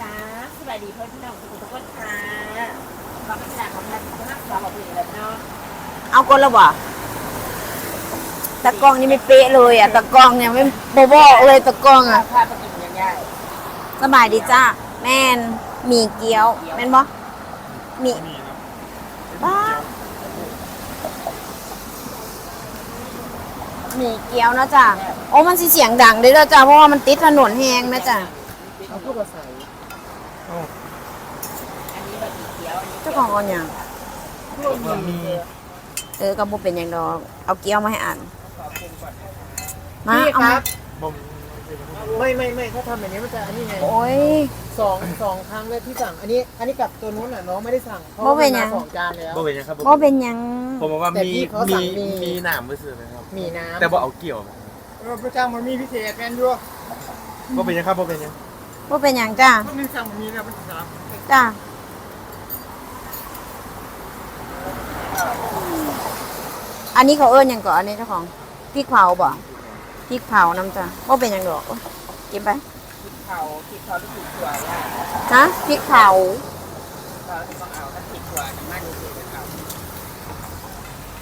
จ้าสบายดีเพื่อนพี่น้องทุกคนค่ะมาเป็นจากของแม่ก็น่าสาวบอกเลยเนาะเอาคนละบ่ตะกล้องนี่ไม่เป๊ะเลยอะ ตะกล้องเนี่ยไม่บ่บอกเลยตะกล้องอะพาไปกินยังไงสบายดีจ้าแม่นหมีเกี๊ยว แม่นบ่หมีบ้าหมีเกี๊ยวนะจ้ะโอ้มันสิเสียงดังเด้อเด้อจ้าเพราะว่ามันติดถนนแฮงนะจ้ะ เอาพวกเราใส่อันนี้แบบเขียวอันนี้เจ้าของเอาหยังพวกมีเออก็บ่เป็นหยังดอกเอาเกี๊ยวมาให้อ่านมาพี่เอาคมารับไม่ไม่ไม่ถ้าทำแบบนี้มันจะอันนี้ไงโอ้ย สองสองครั้งแล้วที่สั่ง อันนี้ อันนี้กับตัวนู้นน่ะน้องไม่ได้สั่งเพราะบ่ว่าเป็มันนหยัมาง สองจานแล้ว บ่เป็นหยังครับบ่เป็นหยังผมบอกว่าแต่มีพี่เขาสั่มีงมี มีหนามมือซื้อไหมครับ มีน้ำแต่บ่เอาเกี่ยวเออพระเจ้ามันมีพิเศษแมนด้วยบ่เป็นหยังครับบ่เป็นหยัง บ่เป็นหยังจ้าเพราะมันสั่งมันมีแล้วมันสามจ้าอันนี้เขาเอิ้นหยังก่อนอันนี้เจ้าของพริกเผาบ่พริกเผาน้ำจ้าบ่เป็นหยังดอกโอ๊ยกินไปเขาคิดเขาที่ถูกถั่วว่าฮะพริกเผาเขาที่ต้องเอาถ้าผิดถั่วน้ำมันเสียเขา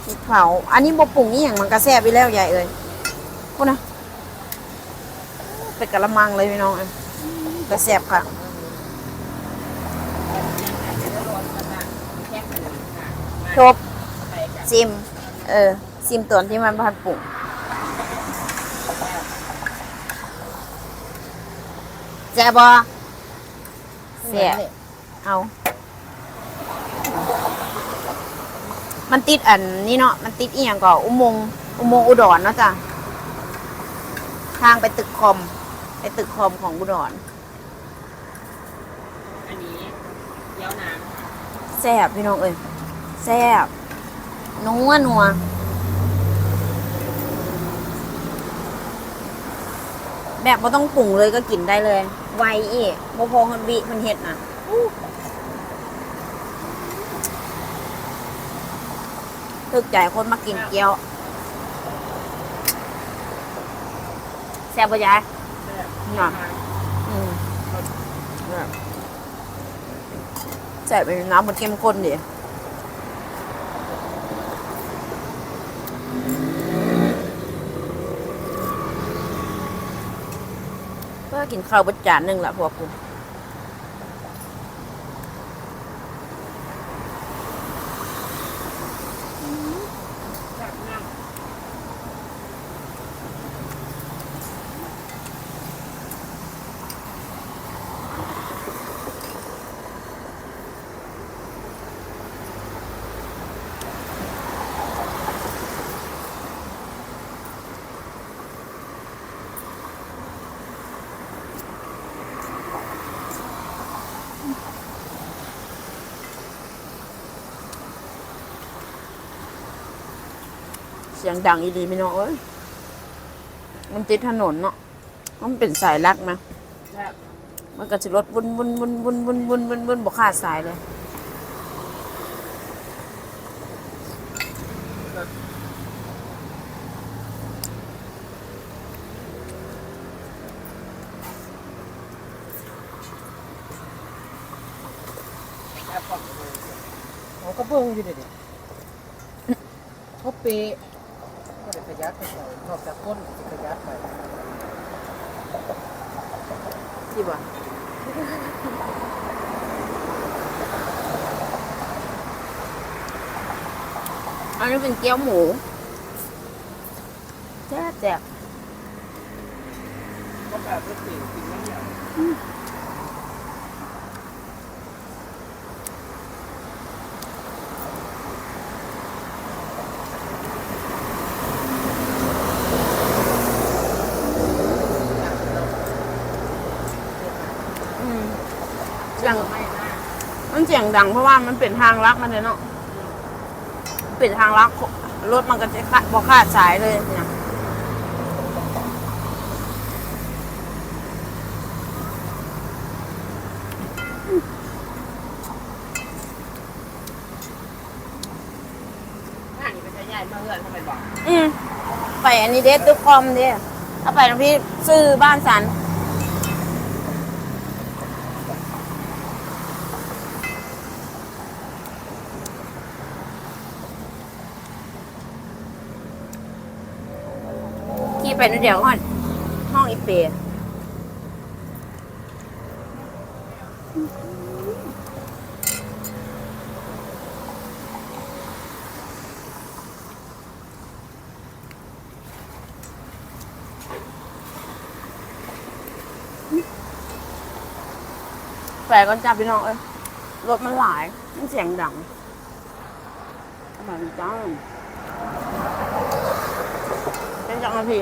พริกเผา อันนี้บ่ปรุงนี่หยังมันก็แซ่บไปแล้วใหญ่เอ้ยพูดนะเป็นกะละมังเลยพี่น้องเอ้ยก็ แซ่บค่ะแค่ขนมค่ะจบไปกับซิม เออ ซิมตัวที่มันพันปรุงแซ่บบ่แซ่บเอา มันติดอันนี้เนาะ มันติดอีหยังก็อุโมงค์อุโมงค์อุดรเนาะจ้ะ ทางไปตึกคอม ไปตึกคอมของอุดร อันนี้เย้าน้แซ่บพี่น้องเอ้ยแซ่บนัวนัวแบบไม่ต้องปรุงเลยก็กินได้เลย ไวอีกโมพอคนบีมันเห็ดนะถึกใจคนมากินเกี๊ยว แซ่บปะยายำน่ะอืม แซ่บเป็นน้ำมันเข้มข้นดิก็กินข้าวบดจานหนึ่งละพวกกู เสียงดังอีดีไม่น้องเอ้ยมันติดถนนเนาะมันเป็นสายลักนะมันก็จะรถวนวนวนวนวนวนวนวนบอกขาดสายเลยเขาก็เบิ่งอยู่เด็ดเขาเปะก็เล ยัดไปใส่นอกจากก้นจะประหยัดไปที่บ่อันนี้เป็นเกี๊ยวหมูแจ๊บแจ๊บก็แบบรถติดกินไม่เหนียวอื สียงไม่น่ามันเสียงดังเพราะว่ามันเป็นทางลักมันเลยเนาะเป็นทางลักรถมันก็จะขาดบ่ขาดสายเลยเนี่ยหน้านี่เป็นชายใหญ่มาเฮือนทำไมบอกอืมไปอันนี้เด้ตึกคอมเด้ถ้าไปทางพี่ซื้อบ้านสัน ขี่ไปนิดเดียวก่อนห้องอีเปย์แฝงกันจ้าพี่น้องเอ้ยรถมันหลาย มันเสียงดังแบบนี้จ้าเป็นจัง นาที